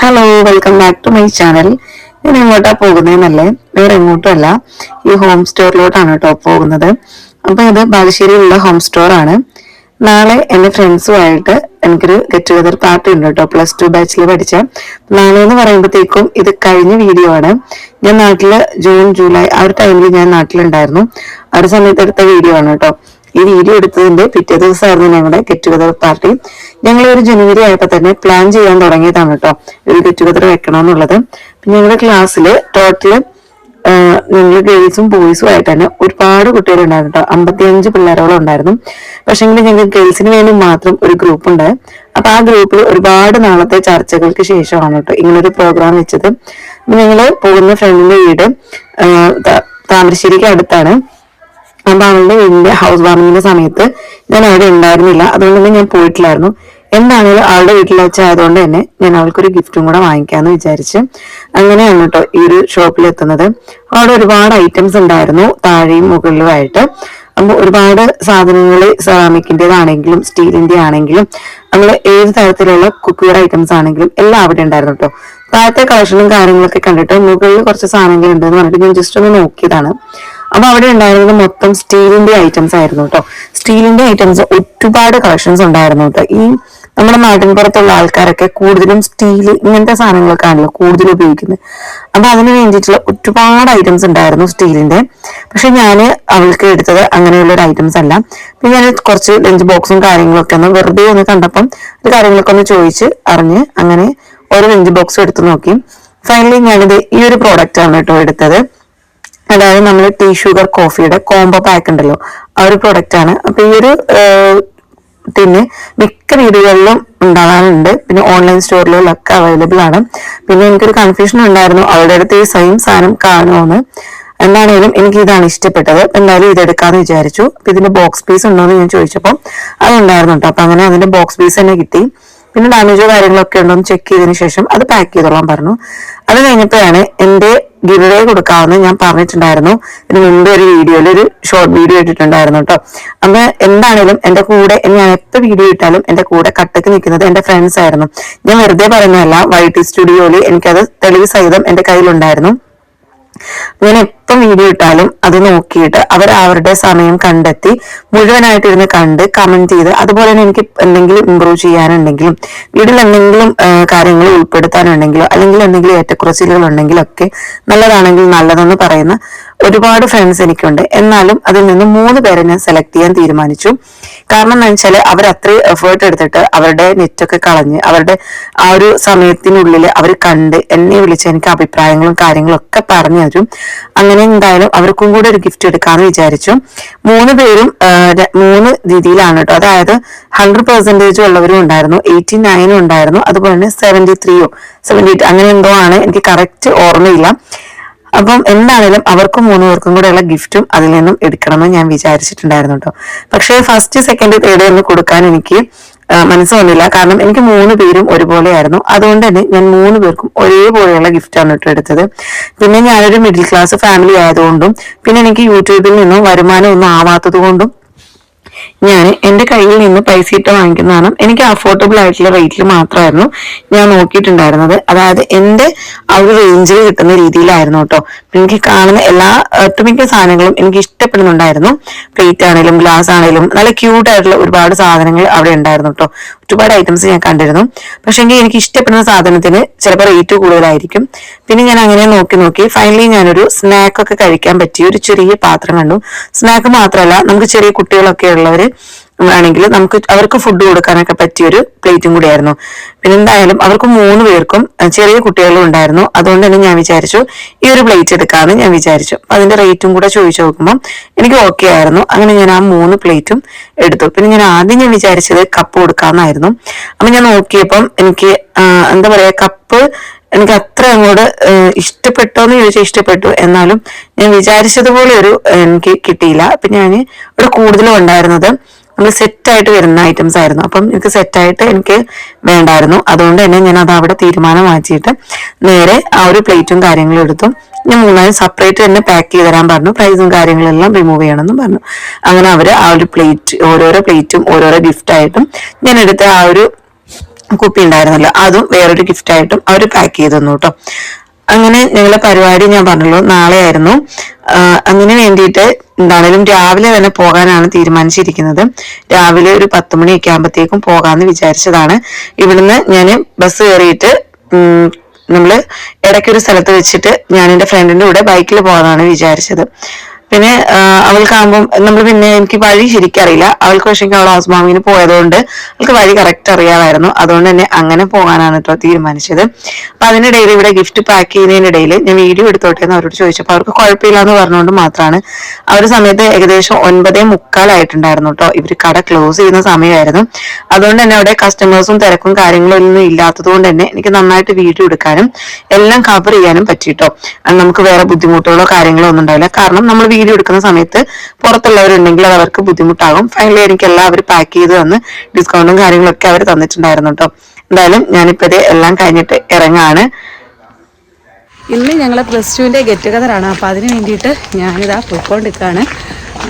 Hello welcome back to my channel ഞാൻ എങ്ങോട്ടാ പോകുന്നതെന്നല്ലേ വേറെ എങ്ങോട്ടും അല്ല. ഈ ഹോം സ്റ്റോറിലോട്ടാണ് കേട്ടോ പോകുന്നത്. അപ്പൊ ഇത് ബാലുശ്ശേരിയിലുള്ള ഹോം സ്റ്റോർ ആണ് നാളെ എന്റെ ഫ്രണ്ട്സുമായിട്ട് എനിക്കൊരു ഗെറ്റ് ടുഗദർ പാർട്ടി ഉണ്ട് കേട്ടോ. പ്ലസ് ടു ബാച്ചിൽ പഠിച്ച. നാളെ എന്ന് പറയുമ്പോഴത്തേക്കും ഇത് കഴിഞ്ഞ വീഡിയോ ആണ്. ഞാൻ നാട്ടിൽ ജൂൺ ജൂലൈ ആ ഒരു ടൈമിൽ ഞാൻ നാട്ടിലുണ്ടായിരുന്നു. ആ ഒരു സമയത്ത് എടുത്ത വീഡിയോ ആണ് കേട്ടോ. ഈ വീഡിയോ എടുത്തതിന്റെ പിറ്റേ ദിവസമായിരുന്നു ഞങ്ങളുടെ ഗെറ്റ് ടുഗദർ പാർട്ടി ഞങ്ങൾ ഒരു ജനുവരി ആയപ്പോ തന്നെ പ്ലാൻ ചെയ്യാൻ തുടങ്ങിയതാണ് കേട്ടോ ഒരു ഗെറ്റ് ടുഗദർ വെക്കണമെന്നുള്ളത്. ഞങ്ങളുടെ ക്ലാസ്സിൽ ടോട്ടൽ ഞങ്ങൾ ഗേൾസും ബോയ്സും ആയിട്ട് തന്നെ ഒരുപാട് കുട്ടികളുണ്ടായിരുന്നു കേട്ടോ അമ്പത്തിയഞ്ച് പിള്ളേരോളം ഉണ്ടായിരുന്നു. പക്ഷെങ്കിൽ ഞങ്ങൾ ഗേൾസിന് വേണ്ടി മാത്രം ഒരു ഗ്രൂപ്പ് ഉണ്ട്. അപ്പൊ ആ ഗ്രൂപ്പിൽ ഒരുപാട് നാളത്തെ ചർച്ചകൾക്ക് ശേഷമാണ് കേട്ടോ ഇങ്ങനൊരു പ്രോഗ്രാം വെച്ചത്. ഞങ്ങൾ പോകുന്ന ഫ്രണ്ടിന്റെ വീട് താമരശ്ശേരിക്ക് അടുത്താണ്. അപ്പൊ അവളുടെ വീടിന്റെ ഹൗസ് വാർമിങ്ങിന്റെ സമയത്ത്. ഞാൻ അവിടെ ഉണ്ടായിരുന്നില്ല. അതുകൊണ്ട് തന്നെ ഞാൻ പോയിട്ടില്ലായിരുന്നു. എന്താണെങ്കിലും അവളുടെ വീട്ടിൽ വെച്ചായതുകൊണ്ട് തന്നെ ഞാൻ അവൾക്കൊരു ഗിഫ്റ്റും കൂടെ വാങ്ങിക്കാന്ന് വിചാരിച്ച് അങ്ങനെയാണ് കേട്ടോ ഈ ഒരു ഷോപ്പിൽ എത്തുന്നത്. അവിടെ ഒരുപാട് ഐറ്റംസ് ഉണ്ടായിരുന്നു താഴെയും മുകളിലുമായിട്ട്. അപ്പൊ ഒരുപാട് സാധനങ്ങൾ സെറാമിക്കിന്റേതാണെങ്കിലും സ്റ്റീലിന്റെ ആണെങ്കിലും നമ്മൾ ഏത് തരത്തിലുള്ള കുക്ക്വെയർ ഐറ്റംസ് ആണെങ്കിലും എല്ലാം അവിടെ ഉണ്ടായിരുന്നു കേട്ടോ താഴത്തെ കളക്ഷനും കാര്യങ്ങളൊക്കെ കണ്ടിട്ട് മുകളിൽ കുറച്ച് സാധനങ്ങൾ ഉണ്ടെന്ന് പറഞ്ഞിട്ട് ഞാൻ ജസ്റ്റ് ഒന്ന് നോക്കിയതാണ്. അപ്പൊ അവിടെ ഉണ്ടായിരുന്നത് മൊത്തം സ്റ്റീലിന്റെ ഐറ്റംസ് ആയിരുന്നു കേട്ടോ. സ്റ്റീലിന്റെ ഐറ്റംസ് ഒരുപാട് കളക്ഷൻസ് ഉണ്ടായിരുന്നു കേട്ടോ. ഈ നമ്മുടെ നാട്ടിൻ പുറത്തുള്ള ആൾക്കാരൊക്കെ കൂടുതലും സ്റ്റീൽ ഇങ്ങനത്തെ സാധനങ്ങളൊക്കെ ആണല്ലോ കൂടുതൽ ഉപയോഗിക്കുന്നത്. അപ്പൊ അതിന് വേണ്ടിയിട്ടുള്ള ഒരുപാട് ഐറ്റംസ് ഉണ്ടായിരുന്നു സ്റ്റീലിന്റെ. പക്ഷെ ഞാൻ അവൾക്ക് എടുത്തത് അങ്ങനെയുള്ള ഒരു ഐറ്റംസ് അല്ല. പിന്നെ ഞാൻ കുറച്ച് ലഞ്ച് ബോക്സും കാര്യങ്ങളൊക്കെ ഒന്ന് വെറുതെ ഒന്ന് കണ്ടപ്പം കാര്യങ്ങളൊക്കെ ഒന്ന് ചോദിച്ച് അറിഞ്ഞ് അങ്ങനെ ഒരു അഞ്ച് ബോക്സ് എടുത്ത് നോക്കി. ഫൈനലി ഞാനിത് ഈ ഒരു പ്രോഡക്റ്റ് ആണ് കേട്ടോ എടുത്തത്. അതായത് നമ്മൾ ടീ ഷുഗർ കോഫിയുടെ കോംബോ പാക്ക് ഉണ്ടല്ലോ. ആ ഒരു പ്രോഡക്റ്റ് ആണ്. അപ്പൊ ഈ ഒരു ടിന്ന് മിക്ക വീടുകളിലും ഉണ്ടാകാറുണ്ട് പിന്നെ ഓൺലൈൻ സ്റ്റോറിലൊക്കെ അവൈലബിൾ ആണ്. പിന്നെ എനിക്കൊരു കൺഫ്യൂഷൻ ഉണ്ടായിരുന്നു. അവരുടെ അടുത്ത് ഈ സെയിം സാധനം കാണുമോന്ന് എന്താണേലും എനിക്ക് ഇതാണ് ഇഷ്ടപ്പെട്ടത്. എന്തായാലും ഇത് എടുക്കാന്ന് വിചാരിച്ചു. ഇതിന്റെ ബോക്സ് പീസ് ഉണ്ടോ എന്ന് ഞാൻ ചോദിച്ചപ്പോൾ അതുണ്ടായിരുന്നു കേട്ടോ. അപ്പൊ അങ്ങനെ അതിന്റെ ബോക്സ് പീസ് തന്നെ കിട്ടി. പിന്നെ ഡാമേജോ കാര്യങ്ങളൊക്കെ ഉണ്ടോ എന്ന് ചെക്ക് ചെയ്തതിന് ശേഷം അത് പാക്ക് ചെയ്തോളാൻ പറഞ്ഞു. അത് കഴിഞ്ഞപ്പോഴാണ് എന്റെ ഗിവേ കൊടുക്കാവുന്ന ഞാൻ പറഞ്ഞിട്ടുണ്ടായിരുന്നു. ഇതിന് മുമ്പ് ഒരു വീഡിയോയിൽ ഒരു ഷോർട്ട് വീഡിയോ ഇട്ടിട്ടുണ്ടായിരുന്നു കേട്ടോ അന്ന് എന്താണേലും എന്റെ കൂടെ ഞാൻ എപ്പോ വീഡിയോ ഇട്ടാലും എന്റെ കൂടെ കട്ടക്ക് നിൽക്കുന്നത് എന്റെ ഫ്രണ്ട്സ് ആയിരുന്നു. ഞാൻ വെറുതെ പറയുന്നതല്ല വൈ ടി സ്റ്റുഡിയോയിൽ എനിക്കത് തെളിവ് സഹിതം എന്റെ കയ്യിലുണ്ടായിരുന്നു. ഞാൻ എപ്പം വീഡിയോ ഇട്ടാലും അത് നോക്കിയിട്ട് അവർ അവരുടെ സമയം കണ്ടെത്തി മുഴുവനായിട്ട് ഇരുന്ന് കണ്ട് കമന്റ് ചെയ്ത് അതുപോലെ തന്നെ എനിക്ക് എന്തെങ്കിലും ഇമ്പ്രൂവ് ചെയ്യാനുണ്ടെങ്കിലും വീട്ടിൽ എന്തെങ്കിലും കാര്യങ്ങൾ ഉൾപ്പെടുത്താനുണ്ടെങ്കിലോ അല്ലെങ്കിൽ എന്തെങ്കിലും ഏറ്റക്കുറച്ചിലുകൾ ഉണ്ടെങ്കിലോ ഒക്കെ നല്ലതാണെങ്കിൽ നല്ലതെന്ന് പറയുന്ന ഒരുപാട് ഫ്രണ്ട്സ് എനിക്കുണ്ട്. എന്നാലും അതിൽ നിന്ന് മൂന്ന് പേരെ ഞാൻ സെലക്ട് ചെയ്യാൻ തീരുമാനിച്ചു. കാരണം എന്താ വെച്ചാൽ അവർ അത്രയും എഫേർട്ട് എടുത്തിട്ട് അവരുടെ നെറ്റൊക്കെ കളഞ്ഞ് അവരുടെ ആ ഒരു സമയത്തിനുള്ളിൽ അവർ കണ്ട് എന്നെ വിളിച്ച് എനിക്ക് അഭിപ്രായങ്ങളും കാര്യങ്ങളും ഒക്കെ പറഞ്ഞു തരും. അങ്ങനെ എന്തായാലും അവർക്കും കൂടെ ഒരു ഗിഫ്റ്റ് എടുക്കാന്ന് വിചാരിച്ചു. മൂന്ന് പേരും മൂന്ന് രീതിയിലാണ് കേട്ടോ അതായത് ഹൺഡ്രഡ് പെർസെന്റേജ് ഉള്ളവരും ഉണ്ടായിരുന്നു എയ്റ്റി നയനും ഉണ്ടായിരുന്നു അതുപോലെ തന്നെ സെവന്റി ത്രീയോ സെവന്റി എയ്റ്റ് അങ്ങനെ എന്തോ ആണ് എനിക്ക് കറക്റ്റ് ഓർമ്മയില്ല. അപ്പം എന്താണേലും അവർക്കും മൂന്ന് പേർക്കും കൂടെയുള്ള ഗിഫ്റ്റും അതിൽ നിന്നും എടുക്കണമെന്ന് ഞാൻ വിചാരിച്ചിട്ടുണ്ടായിരുന്നു കേട്ടോ പക്ഷേ ഫസ്റ്റ് സെക്കൻഡ് തേർഡ് എന്ന് കൊടുക്കാൻ എനിക്ക് മനസ്സ് കാരണം എനിക്ക് മൂന്ന് പേരും ഒരുപോലെയായിരുന്നു. അതുകൊണ്ട് തന്നെ ഞാൻ മൂന്ന് പേർക്കും ഒരേപോലെയുള്ള ഗിഫ്റ്റാണ് കേട്ടോ എടുത്തത്. പിന്നെ ഞാനൊരു മിഡിൽ ക്ലാസ് ഫാമിലി ആയതുകൊണ്ടും പിന്നെ എനിക്ക് യൂട്യൂബിൽ നിന്നും വരുമാനം ഒന്നും ആവാത്തത് കൊണ്ടും ഞാൻ എന്റെ കയ്യിൽ നിന്ന് പൈസ ഇട്ട് വാങ്ങിക്കുന്നതാണ് എനിക്ക് അഫോർഡബിൾ ആയിട്ടുള്ള റേറ്റിൽ മാത്രമായിരുന്നു ഞാൻ നോക്കിയിട്ടുണ്ടായിരുന്നത്. അതായത് എന്റെ ആ ഒരു റേഞ്ചിൽ കിട്ടുന്ന രീതിയിലായിരുന്നു കേട്ടോ എനിക്ക് കാണുന്ന എല്ലാ ഒട്ടുമിക്ക സാധനങ്ങളും എനിക്ക് ഇഷ്ടപ്പെടുന്നുണ്ടായിരുന്നു. പ്ലേറ്റ് ആണെങ്കിലും ഗ്ലാസ് ആണെങ്കിലും നല്ല ക്യൂട്ട് ആയിട്ടുള്ള ഒരുപാട് സാധനങ്ങൾ അവിടെ ഉണ്ടായിരുന്നു കേട്ടോ ഒരുപാട് ഐറ്റംസ് ഞാൻ കണ്ടിരുന്നു. പക്ഷെ എങ്കിൽ എനിക്ക് ഇഷ്ടപ്പെടുന്ന സാധനത്തിന് ചിലപ്പോൾ റേറ്റ് കൂടുതലായിരിക്കും. പിന്നെ ഞാൻ അങ്ങനെ നോക്കി നോക്കി ഫൈനലി ഞാനൊരു സ്നാക്ക് ഒക്കെ കഴിക്കാൻ പറ്റിയ ഒരു ചെറിയ പാത്രം കണ്ടു. സ്നാക്ക് മാത്രമല്ല നമുക്ക് ചെറിയ കുട്ടികളൊക്കെ ഉള്ളവര് ആണെങ്കിൽ നമുക്ക് അവർക്ക് ഫുഡ് കൊടുക്കാനൊക്കെ പറ്റിയ ഒരു പ്ലേറ്റും കൂടിയായിരുന്നു. പിന്നെ എന്തായാലും അവർക്ക് മൂന്ന് പേർക്കും ചെറിയ കുട്ടികളും ഉണ്ടായിരുന്നു. അതുകൊണ്ട് തന്നെ ഞാൻ വിചാരിച്ചു ഈ ഒരു പ്ലേറ്റ് എടുക്കാമെന്ന് ഞാൻ വിചാരിച്ചു. അതിന്റെ റേറ്റും കൂടെ ചോദിച്ചു നോക്കുമ്പോൾ എനിക്ക് ഓക്കെ ആയിരുന്നു. അങ്ങനെ ഞാൻ ആ മൂന്ന് പ്ലേറ്റും എടുത്തു. പിന്നെ ഞാൻ ആദ്യം ഞാൻ വിചാരിച്ചത് കപ്പ് കൊടുക്കാമെന്നായിരുന്നു അപ്പൊ ഞാൻ നോക്കിയപ്പം എനിക്ക് എന്താ പറയാ കപ്പ് എനിക്ക് അത്ര അങ്ങോട്ട് ഇഷ്ടപ്പെട്ടോ എന്ന് ചോദിച്ചാൽ ഇഷ്ടപ്പെട്ടു. എന്നാലും ഞാൻ വിചാരിച്ചതുപോലെ ഒരു എനിക്ക് കിട്ടിയില്ല. അപ്പൊ ഞാൻ ഇവിടെ കൂടുതലും ഉണ്ടായിരുന്നത് നമ്മൾ സെറ്റായിട്ട് വരുന്ന ഐറ്റംസ് ആയിരുന്നു. അപ്പം എനിക്ക് സെറ്റായിട്ട് എനിക്ക് വേണ്ടായിരുന്നു. അതുകൊണ്ട് തന്നെ ഞാൻ അത് അവിടെ തീരുമാനം മാറ്റിയിട്ട് നേരെ ആ ഒരു പ്ലേറ്റും കാര്യങ്ങളും എടുത്തു. ഞാൻ മൂന്നാലും സെപ്പറേറ്റ് തന്നെ പാക്ക് ചെയ്ത് തരാൻ പറഞ്ഞു. പ്രൈസും കാര്യങ്ങളെല്ലാം റിമൂവ് ചെയ്യണമെന്നും പറഞ്ഞു. അങ്ങനെ അവർ ആ ഒരു പ്ലേറ്റ് ഓരോരോ പ്ലേറ്റും ഓരോരോ ഗിഫ്റ്റായിട്ടും ഞാൻ എടുത്ത ആ ഒരു കുപ്പി ഉണ്ടായിരുന്നല്ലോ അതും വേറൊരു ഗിഫ്റ്റ് ആയിട്ടും അവർ പാക്ക് ചെയ്തു തന്നു കേട്ടോ അങ്ങനെ ഞങ്ങളെ പരിപാടി ഞാൻ പറഞ്ഞല്ലോ നാളെ ആയിരുന്നു അങ്ങനെ വേണ്ടിയിട്ട് എന്താണേലും രാവിലെ തന്നെ പോകാനാണ് തീരുമാനിച്ചിരിക്കുന്നത്. രാവിലെ ഒരു പത്ത് മണിയൊക്കെ ആകുമ്പോഴത്തേക്കും പോകാന്ന് വിചാരിച്ചതാണ്. ഇവിടുന്ന് ഞാൻ ബസ് കയറിയിട്ട് നമ്മൾ ഇടയ്ക്കൊരു സ്ഥലത്ത് വെച്ചിട്ട് ഞാൻ എന്റെ ഫ്രണ്ടിന്റെ കൂടെ ബൈക്കിൽ പോകാനാണ് വിചാരിച്ചത്. പിന്നെ അവൾക്കാകുമ്പം നമ്മൾ പിന്നെ എനിക്ക് വഴി ശരിക്കറിയില്ല അവൾക്ക് പക്ഷേ അവൾ ഹൗസ് മാമിന് പോയതുകൊണ്ട് അവൾക്ക് വഴി കറക്റ്റ് അറിയാമായിരുന്നു. അതുകൊണ്ട് തന്നെ അങ്ങനെ പോകാനാണ് കേട്ടോ തീരുമാനിച്ചത്. അപ്പൊ അതിനിടയിൽ ഇവിടെ ഗിഫ്റ്റ് പാക്ക് ചെയ്യുന്നതിനിടയിൽ ഞാൻ വീഡിയോ എടുത്തോട്ടെ എന്ന് അവരോട് ചോദിച്ചപ്പോൾ അവർക്ക് കുഴപ്പമില്ല എന്ന് പറഞ്ഞുകൊണ്ട് മാത്രമാണ് ആ ഒരു സമയത്ത് ഏകദേശം ഒൻപതേ മുക്കാലായിട്ടുണ്ടായിരുന്നു കേട്ടോ ഇവർ കട ക്ലോസ് ചെയ്യുന്ന സമയമായിരുന്നു. അതുകൊണ്ട് തന്നെ അവിടെ കസ്റ്റമേഴ്സും തിരക്കും കാര്യങ്ങളും ഒന്നും ഇല്ലാത്തത് കൊണ്ട് തന്നെ എനിക്ക് നന്നായിട്ട് വീഡിയോ എടുക്കാനും എല്ലാം കവർ ചെയ്യാനും പറ്റി കേട്ടോ നമുക്ക് വേറെ ബുദ്ധിമുട്ടുകളോ കാര്യങ്ങളോ ഒന്നും ഉണ്ടാവില്ല. കാരണം നമ്മൾ വീഡിയോ എടുക്കുന്ന സമയത്ത് പുറത്തുള്ളവരുണ്ടെങ്കിൽ അത് അവർക്ക് ബുദ്ധിമുട്ടാകും. ഫൈനലി എനിക്ക് അവർ പാക്ക് ചെയ്ത് തന്ന് ഡിസ്കൗണ്ടും കാര്യങ്ങളൊക്കെ അവർ തന്നിട്ടുണ്ടായിരുന്നു കേട്ടോ എന്തായാലും ഞാനിപ്പോ ഇത് എല്ലാം കഴിഞ്ഞിട്ട് ഇറങ്ങാണ്. ഇന്ന് ഞങ്ങൾ പ്ലസ് ടുവിന്റെ ഗെറ്റ് ടുഗതറാണ് അപ്പോൾ അതിന് വേണ്ടിയിട്ട് ഞാനിതാ പോയിക്കൊണ്ടിരിക്കുകയാണ്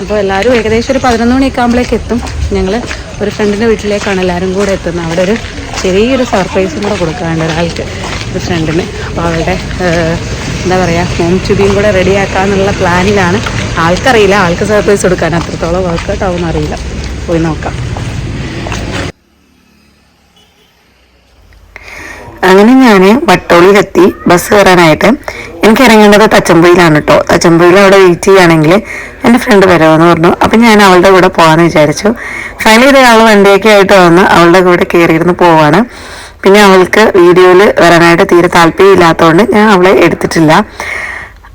അപ്പോൾ എല്ലാവരും ഏകദേശം ഒരു പതിനൊന്ന് മണിയൊക്കെ ആകുമ്പോഴേക്ക് എത്തും. ഞങ്ങൾ ഒരു ഫ്രണ്ടിന്റെ വീട്ടിലേക്കാണ് എല്ലാവരും കൂടെ എത്തുന്നത്. അവിടെ ഒരു ചെറിയൊരു സർപ്രൈസും കൂടെ കൊടുക്കാനുണ്ട് ഒരാൾക്ക്. ഒരു ഫ്രണ്ടിന് അപ്പോൾ അവളുടെ എന്താ പറയുക ഹോം ട്യൂബിയും കൂടെ റെഡിയാക്കാന്നുള്ള പ്ലാനിലാണ് ആൾക്കറിയില്ല ആൾക്ക് സർപ്രൈസ് കൊടുക്കാൻ അത്രത്തോളം വർക്കൗട്ട് ആവുമെന്ന് അറിയില്ല. പോയി നോക്കാം. അങ്ങനെ ഞാൻ വട്ടോളിയിലെത്തി ബസ് കയറാനായിട്ട്. എനിക്ക് ഇറങ്ങേണ്ടത് തച്ചമ്പൊയിലാണ് കേട്ടോ തച്ചമ്പൊയിൽ അവിടെ വെയിറ്റ് ചെയ്യുകയാണെങ്കിൽ എന്റെ ഫ്രണ്ട് വരുമെന്ന് പറഞ്ഞു. അപ്പം ഞാൻ അവളുടെ കൂടെ പോകാമെന്ന് വിചാരിച്ചു. ഫൈനലി ഇത് ആൾ വണ്ടിയൊക്കെ ആയിട്ട് വന്ന് അവളുടെ കൂടെ കയറിയിരുന്ന് പോവാണ്. പിന്നെ അവൾക്ക് വീഡിയോയിൽ വരാനായിട്ട് തീരെ താല്പര്യമില്ലാത്തതുകൊണ്ട് ഞാൻ അവളെ എടുത്തിട്ടില്ല.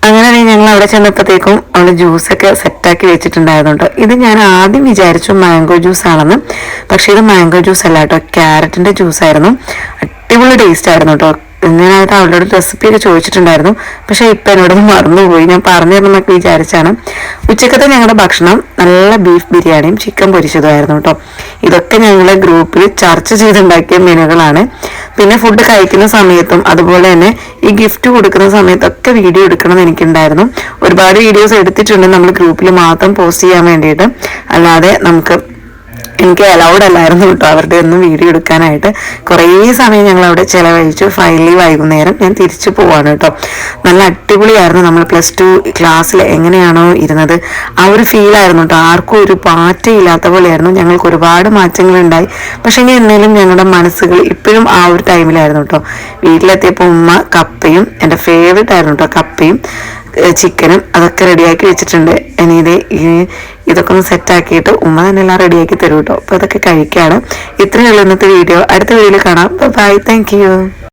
അങ്ങനെ ഞങ്ങൾ അവിടെ ചെന്നപ്പോഴത്തേക്കും അവൾ ജ്യൂസൊക്കെ സെറ്റാക്കി വെച്ചിട്ടുണ്ടായതുകൊണ്ട് ഇത് ഞാൻ ആദ്യം വിചാരിച്ചു മാംഗോ ജ്യൂസ് ആണെന്ന്. പക്ഷേ ഇത് മാംഗോ ജ്യൂസ് അല്ല കേട്ടോ ക്യാരറ്റിന്റെ ജ്യൂസ് ആയിരുന്നു. അടിപൊളി ടേസ്റ്റ് ആയിരുന്നു കേട്ടോ ഞാനായിട്ട് അവളോട് റെസിപ്പിയൊക്കെ ചോദിച്ചിട്ടുണ്ടായിരുന്നു. പക്ഷെ ഇപ്പൊ എന്നോട് മറന്നുപോയി. ഞാൻ പറഞ്ഞു തരണമെന്നൊക്കെ വിചാരിച്ചാണ്. ഉച്ചക്കത്തെ ഞങ്ങളുടെ ഭക്ഷണം നല്ല ബീഫ് ബിരിയാണിയും ചിക്കൻ പൊരിച്ചതുമായിരുന്നു കേട്ടോ ഇതൊക്കെ ഞങ്ങൾ ഗ്രൂപ്പിൽ ചർച്ച ചെയ്തുണ്ടാക്കിയ മെനുകളാണ്. പിന്നെ ഫുഡ് കഴിക്കുന്ന സമയത്തും അതുപോലെ തന്നെ ഈ ഗിഫ്റ്റ് കൊടുക്കുന്ന സമയത്തൊക്കെ വീഡിയോ എടുക്കണം എന്ന് എനിക്കുണ്ടായിരുന്നു. ഒരുപാട് വീഡിയോസ് എടുത്തിട്ടുണ്ട്. നമ്മൾ ഗ്രൂപ്പിൽ മാത്രം പോസ്റ്റ് ചെയ്യാൻ വേണ്ടിയിട്ട്. അല്ലാതെ നമുക്ക് എനിക്ക് അലൗഡ് അല്ലായിരുന്നു കേട്ടോ. അവരുടെ ഒന്നും വീഡിയോ എടുക്കാനായിട്ട്. കുറേ സമയം ഞങ്ങൾ അവിടെ ചിലവഴിച്ചു. ഫൈനലി വൈകുന്നേരം ഞാൻ തിരിച്ചു പോവാണ് കേട്ടോ. നല്ല അടിപൊളിയായിരുന്നു നമ്മൾ പ്ലസ് ടു ക്ലാസ്സിൽ എങ്ങനെയാണോ ഇരുന്നത്. ആ ഒരു ഫീലായിരുന്നു കേട്ടോ. ആർക്കും ഒരു മാറ്റമില്ലാത്ത പോലെയായിരുന്നു. ഞങ്ങൾക്ക് ഒരുപാട് മാറ്റങ്ങൾ ഉണ്ടായി. പക്ഷേ ഇനി എന്നാലും ഞങ്ങളുടെ മനസ്സുകൾ ഇപ്പോഴും ആ ഒരു ടൈമിലായിരുന്നു കേട്ടോ. വീട്ടിലെത്തിയപ്പോൾ ഉമ്മ കപ്പയും എന്റെ ഫേവറേറ്റ് ആയിരുന്നു കേട്ടോ കപ്പയും. ചിക്കനും അതൊക്കെ റെഡിയാക്കി വെച്ചിട്ടുണ്ട്. ഇനി ഇത് ഇതൊക്കെ ഒന്ന് സെറ്റാക്കിയിട്ട് ഉമ്മ തന്നെ എല്ലാം റെഡിയാക്കി തരും കേട്ടോ. അപ്പോൾ അതൊക്കെ ഇത്രയേ ഉള്ളൂ ഇന്നത്തെ വീഡിയോ അടുത്ത വീഡിയോയിൽ കാണാം. Bye thank